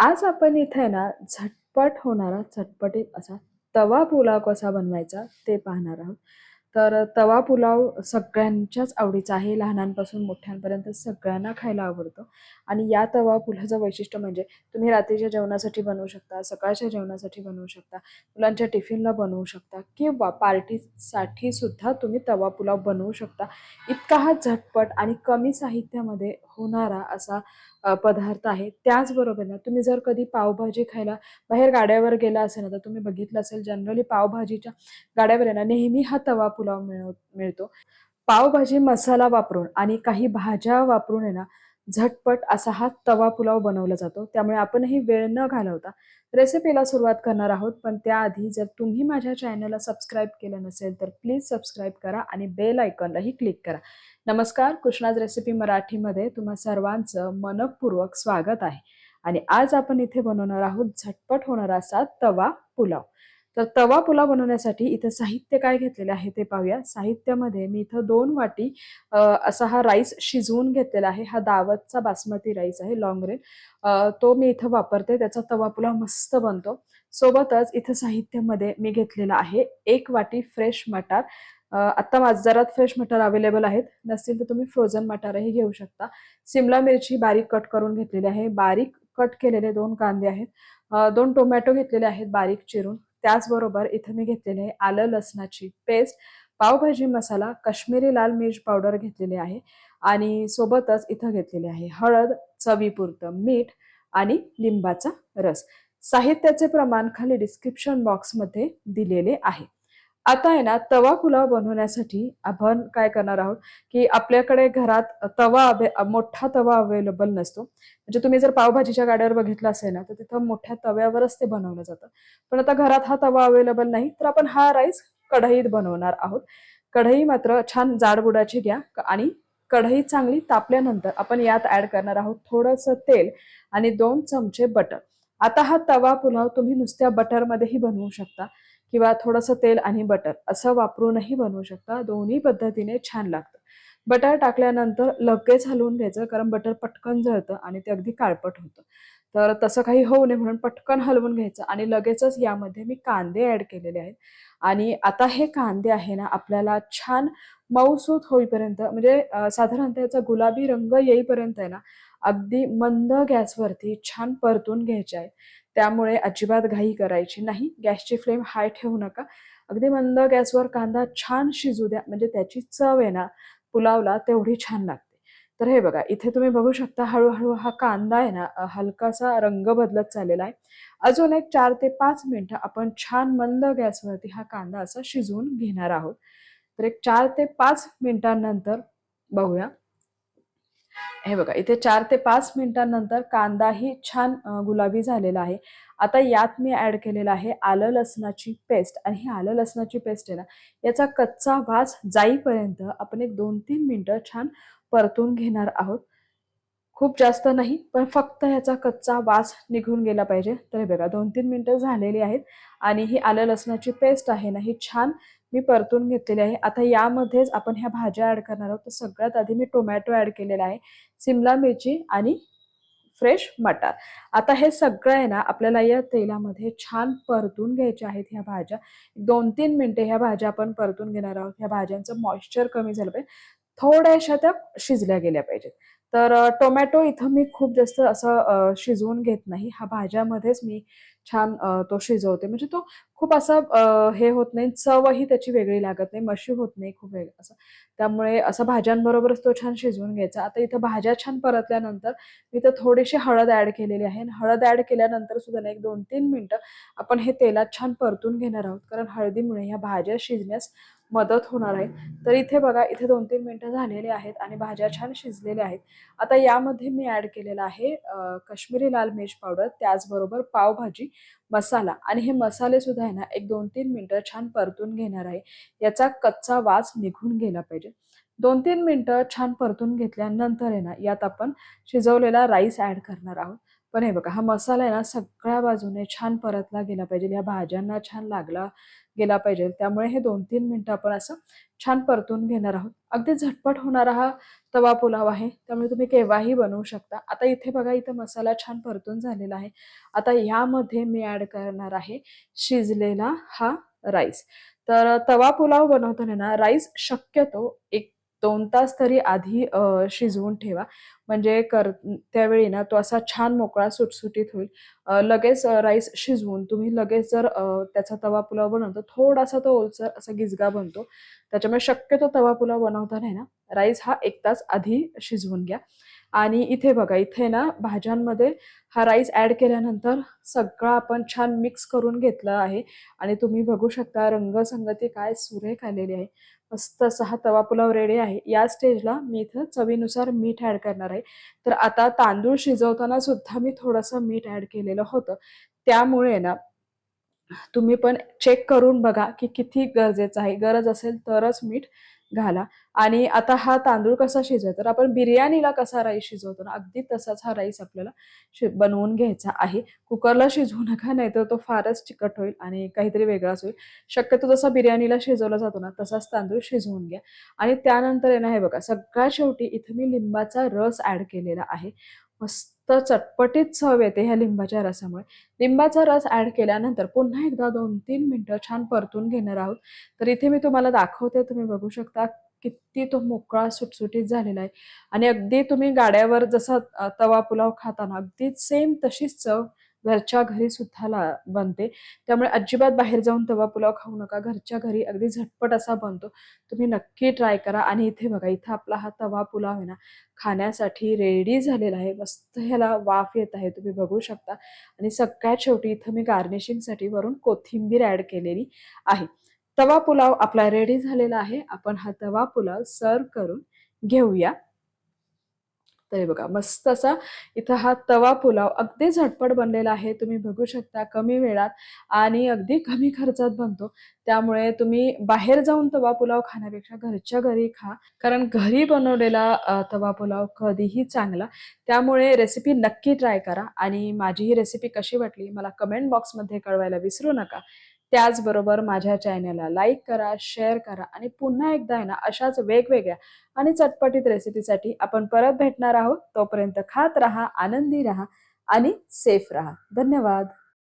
आज आपण इथे ना झटपट होणारा झटपटीत असा तवा पुलाव कसा बनवायचा ते पाहणार आहोत. तर तवा पुलाव सगळ्यांच्याच आवडीचा आहे. लहानांपासून मोठ्यांपर्यंत सगळ्यांना खायला आवडतो. आणि या तवा पुलाचं वैशिष्ट्य म्हणजे तुम्ही रात्रीच्या जेवणासाठी बनवू शकता सकाळच्या जेवणासाठी बनवू शकता मुलांच्या टिफिनला बनवू शकता किंवा पार्टीसाठी सुद्धा तुम्ही तवा पुलाव बनवू शकता. इतका हा झटपट आणि कमी साहित्यामध्ये होणारा असा पदार्थ आहे. त्याचबरोबर ना तुम्ही जर कधी पावभाजी खायला बाहेर गाड्यावर गेला असेल ना तर तुम्ही बघितलं असेल जनरली पावभाजीच्या गाड्यावर ना नेहमी हा तवा पुलाव मिळ मिळतो. पावभाजी मसाला वापरून आणि काही भाज्या वापरून आहे ना झटपट असा हा तवा पुलाव बनवला जातो. त्यामुळे आपणही वेळ न घालवता रेसिपीला सुरुवात करणार आहोत. पण त्याआधी जर तुम्ही माझ्या चॅनलला सबस्क्राईब केलं नसेल तर प्लीज सबस्क्राईब करा आणि बेल आयकॉनलाही क्लिक करा. नमस्कार कृष्णाज रेसिपी मराठीमध्ये तुम्हा सर्वांचं मनपूर्वक स्वागत आहे. आणि आज आपण इथे बनवणार आहोत झटपट होणार असा तवा पुलाव. तर तवा पुलाव बनवण्यासाठी इथं साहित्य काय घेतलेलं आहे ते पाहूया. साहित्यामध्ये मी इथं दोन वाटी असा हा राईस शिजवून घेतलेला आहे. हा दावतचा बासमती राईस आहे लॉंग रेन तो मी इथं वापरते. त्याचा तवा पुलाव मस्त बनतो. सोबतच इथं साहित्यामध्ये मी घेतलेला आहे एक वाटी फ्रेश मटार. आत्ता बाजारात फ्रेश मटार अवेलेबल आहेत. नसतील तर तुम्ही फ्रोझन मटारही घेऊ शकता. सिमला मिरची बारीक कट करून घेतलेली आहे. बारीक कट केलेले दोन कांदे आहेत. दोन टोमॅटो घेतलेले आहेत बारीक चिरून. त्याचबरोबर इथं मी घेतलेले आहे आलं लसणाची पेस्ट. पावभाजी मसाला काश्मीरी लाल मिर्च पावडर घेतलेली आहे. आणि सोबतच इथं घेतलेले आहे हळद चवीपुरतं मीठ आणि लिंबाचा रस. साहित्याचे प्रमाण खाली डिस्क्रिप्शन बॉक्समध्ये दिलेले आहे. आता आहे ना तवा पुलाव बनवण्यासाठी आपण काय करणार आहोत की आपल्याकडे घरात तवा अवे मोठा तवा अवेलेबल नसतो. म्हणजे तुम्ही जर पावभाजीच्या गाड्यावर बघितलं असेल ना तर तिथं मोठ्या तव्यावरच ते बनवलं जातं. पण आता घरात हा तवा अवेलेबल नाही तर आपण हा राईस कढईत बनवणार आहोत. कढई मात्र छान जाडबुडाची घ्या आणि कढई चांगली तापल्यानंतर आपण यात ऍड करणार आहोत थोडंसं तेल आणि दोन चमचे बटर आता हा तवा पुलाव तुम्ही नुसत्या बटरमध्येही बनवू शकता. किंवा थोडंसं तेल आणि बटर असं वापरूनही बनवू शकता. दोन्ही पद्धतीने छान लागतं. बटर टाकल्यानंतर लगेच हलवून घ्यायचं कारण बटर पटकन जळतं आणि ते अगदी काळपट होतं. तर तसं काही होऊ नये म्हणून पटकन हलवून घ्यायचं आणि लगेचच यामध्ये मी कांदे ॲड केलेले आहेत. आणि आता हे कांदे आहे ना आपल्याला छान मऊसूत होईपर्यंत म्हणजे साधारणतः याचा गुलाबी रंग येईपर्यंत आहे ना अगदी मंद गॅसवरती छान परतून घ्यायचे आहे. त्यामुळे अजिबात घाई करायची नाही. गॅसची फ्लेम हाय ठेवू नका. अगदी मंद गॅसवर कांदा छान शिजू द्या. म्हणजे त्याची चव आहे ना पुलावला तेवढी छान लागते. तर हे बघा इथे तुम्ही बघू शकता हळूहळू हा कांदा आहे ना हलकासा रंग बदलत चाललेला आहे. अजून एक चार ते पाच मिनटं आपण छान मंद गॅसवरती हा कांदा असा शिजवून घेणार आहोत. तर एक चार ते पाच मिनिटांनंतर बघूया. हे बघा इथे चार ते पाच मिनिटांनंतर कांदाही छान गुलाबी झालेला आहे. आता यात मी ॲड केलेला आहे आलं लसणाची पेस्ट आणि ही आलं लसणाची पेस्ट आहे ना याचा कच्चा वास जाईपर्यंत आपण एक दोन तीन मिनटं छान परतून घेणार आहोत. खूप जास्त नाही पण फक्त ह्याचा कच्चा वास निघून गेला पाहिजे. तर हे बघा दोन तीन मिनटं झालेली आहेत आणि ही आलं लसणाची पेस्ट आहे ना ही छान मी परतून घेतलेली आहे. आता यामध्येच आपण ह्या भाज्या ऍड करणार आहोत. तर सगळ्यात आधी मी टोमॅटो ऍड केलेला आहे. सिमला मिरची आणि फ्रेश मटार. आता हे सगळं आहे ना आपल्याला या तेलामध्ये छान परतून घ्यायच्या आहेत ह्या भाज्या. दोन तीन मिनिटे ह्या भाज्या आपण परतून घेणार आहोत. ह्या भाज्यांचं मॉइश्चर कमी झालं पाहिजे. थोड्याशा त्या शिजल्या गेल्या पाहिजेत. तर टोमॅटो इथं मी खूप जास्त असं शिजवून घेत नाही. हा भाज्यामध्येच मी छान तो शिजवते. म्हणजे तो खूप असा हे होत नाही चवही त्याची वेगळी लागत नाही मशी होत नाही खूप वेगळं असं. त्यामुळे असं भाज्यांबरोबरच तो छान शिजवून घ्यायचा. आता इथं भाज्या छान परतल्यानंतर मी तर थोडीशी हळद ऍड केलेली आहे. आणि हळद ऍड केल्यानंतर सुद्धा एक दोन तीन मिनटं आपण हे तेलात छान परतून घेणार आहोत. कारण हळदीमुळे ह्या भाज्या शिजण्यास मदत होणार आहे. तर इथे बघा इथे दोन तीन मिनटं झालेली आहेत आणि भाज्या छान शिजलेल्या आहेत. आता यामध्ये मी ॲड केलेला आहे कश्मीरी लाल मिर्च पावडर त्याचबरोबर पावभाजी मसाला. आणि हे मसाले सुद्धा आहे ना एक दोन तीन मिनटं छान परतून घेणार आहे. याचा कच्चा वास निघून गेला पाहिजे. दोन तीन मिनटं छान परतून घेतल्यानंतर आहे ना यात आपण शिजवलेला राईस ॲड करणार आहोत. पण हे बघा हा मसाला आहे ना सगळ्या बाजूने छान परतला गेला पाहिजे. या भाज्यांना छान लागला गेला पाहिजे. त्यामुळे हे दोन तीन मिनटं आपण असं छान परतून घेणार आहोत. अगदी झटपट होणारा हा तवा पुलाव आहे. त्यामुळे तुम्ही केव्हाही बनवू शकता. आता इथे बघा इथे मसाला छान परतून झालेला आहे. आता यामध्ये मी ॲड करणार आहे शिजलेला हा राईस तर तवा पुलाव बनवताना ना राईस शक्यतो एक दोन तास तरी आधी शिजवून ठेवा. म्हणजे कर त्यावेळी ना तो असा छान मोकळा सुटसुटीत होईल. लगेच राईस शिजवून तुम्ही लगेच जर त्याचा तवा पुलाव बनवतो थोडासा तो ओलसर असा गिजगा बनतो. त्याच्यामुळे शक्यतो तवा पुलाव बनवता नाही ना. राईस हा एक तास आधी शिजवून घ्या. आणि इथे बघा इथे ना भाज्यांमध्ये हा राईस ॲड केल्यानंतर सगळं आपण छान मिक्स करून घेतलं आहे. आणि तुम्ही बघू शकता रंगसंगती काय सुरेख आलेली आहे. मस्त असा हा तवा पुलाव रेडी आहे. या स्टेजला मी इथं चवीनुसार मीठ ॲड करणार आहे. तर आता तांदूळ शिजवताना सुद्धा मी थोडंसं मीठ ॲड केलेलं होतं. त्यामुळे ना तुम्ही पण चेक करून बघा की किती गरजेचं आहे. गरज असेल तरच मीठ घाला. आणि आता हा तांदूळ कसा शिजवायचा? तर आपण बिर्याणीला कसा राईस शिजवतो ना अगदी तसाच हा राईस आपल्याला शि बनवून घ्यायचा आहे. कुकरला शिजवू नका नाहीतर तो फारच चिकट होईल आणि काहीतरी वेगळाच होईल. शक्यतो जसा बिर्याणीला शिजवला जातो ना तसाच तांदूळ शिजवून घ्या. आणि त्यानंतर आहे ना हे बघा सगळ्यात शेवटी इथे मी लिंबाचा रस ॲड केलेला आहे. मस्त चटपटीत चव येते ह्या लिंबाच्या रसामुळे. लिंबाचा रस ॲड केल्यानंतर पुन्हा एकदा दोन तीन मिनटं छान परतून घेणार आहोत. तर इथे मी तुम्हाला दाखवते तुम्ही बघू शकता किती तो मोकळा सुटसुटीत झालेला आहे. आणि अगदी तुम्ही गाड्यावर जसा तवा पुलाव खाताना अगदी सेम तशीच चव घरच्या घरी सुद्धा ला बनते. त्यामुळे अजिबात बाहेर जाऊन तवा पुलाव खाऊ नका. घरच्या घरी अगदी झटपट असा बनतो. तुम्ही नक्की ट्राय करा. आणि इथे बघा इथं आपला हा तवा पुलाव आहे ना खाण्यासाठी रेडी झालेला आहे. मस्त ह्याला वाफ येत आहे. तुम्ही बघू शकता. आणि सगळ्यात शेवटी इथं मी गार्निशिंगसाठी वरून कोथिंबीर ॲड केलेली आहे. तवा पुलाव आपला रेडी झालेला आहे. आपण हा तवा पुलाव सर्व करून घेऊया. तर हे बघा मस्त असा इथं हा तवा पुलाव अगदी झटपट बनलेला आहे. तुम्ही बघू शकता कमी वेळात आणि अगदी कमी खर्चात बनतो. त्यामुळे तुम्ही बाहेर जाऊन तवा पुलाव खाण्यापेक्षा घरच्या घरी खा. कारण घरी बनवलेला तवा पुलाव कधीही चांगला. त्यामुळे रेसिपी नक्की ट्राय करा. आणि माझी ही रेसिपी कशी वाटली मला कमेंट बॉक्समध्ये कळवायला विसरू नका. त्याचबरोबर माझ्या चॅनलला लाईक करा शेअर करा आणि पुन्हा एकदा आहे ना अशाच वेगवेगळ्या आणि चटपटीत रेसिपीसाठी आपण परत भेटणार आहोत. तोपर्यंत खात राहा आनंदी राहा आणि सेफ राहा. धन्यवाद.